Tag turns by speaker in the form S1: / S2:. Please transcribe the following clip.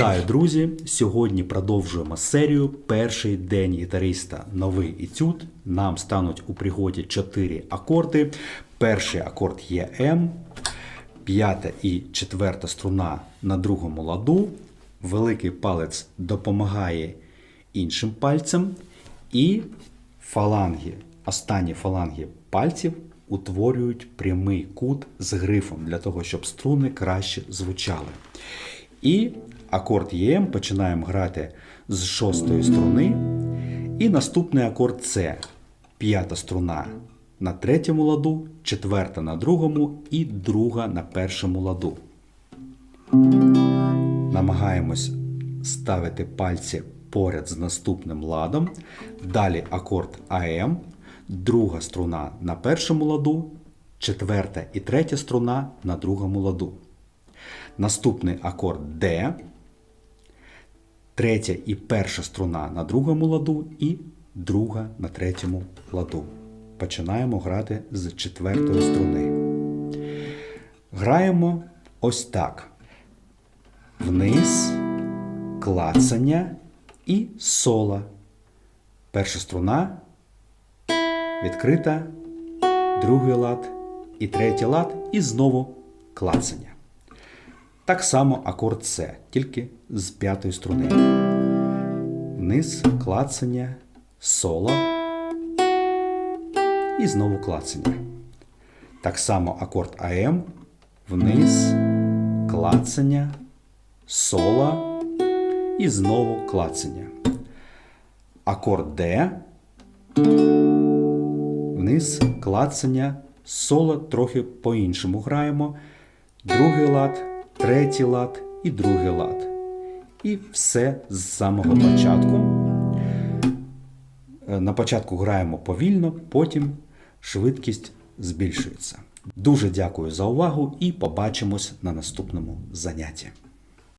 S1: Вітаю, друзі! Сьогодні продовжуємо серію Перший день гітариста. Новий етюд. Нам стануть у пригоді 4 акорди. Перший акорд є М, п'ята і четверта струна на другому ладу. Великий палець допомагає іншим пальцям. І фаланги, останні фаланги пальців утворюють прямий кут з грифом для того, щоб струни краще звучали. І акорд ЄМ починаємо грати з шостої струни. І наступний акорд С. П'ята струна на третьому ладу, четверта на другому і друга на першому ладу. Намагаємось ставити пальці поряд з наступним ладом. Далі акорд АМ, друга струна на першому ладу, четверта і третя струна на другому ладу. Наступний акорд Д, третя і перша струна на другому ладу і друга на третьому ладу. Починаємо грати з четвертої струни. Граємо ось так. Вниз, клацання і соло. Перша струна відкрита, другий лад і третій лад, і знову клацання. Так само акорд С, тільки з п'ятої струни. Вниз, клацання, соло і знову клацання. Так само акорд АМ, вниз, клацання, соло і знову клацання. Акорд Д, вниз, клацання, соло трохи по-іншому граємо. Другий лад, третій лад і другий лад. І все з самого початку. Е, На початку граємо повільно, потім швидкість збільшується. Дуже дякую за увагу і побачимось на наступному занятті.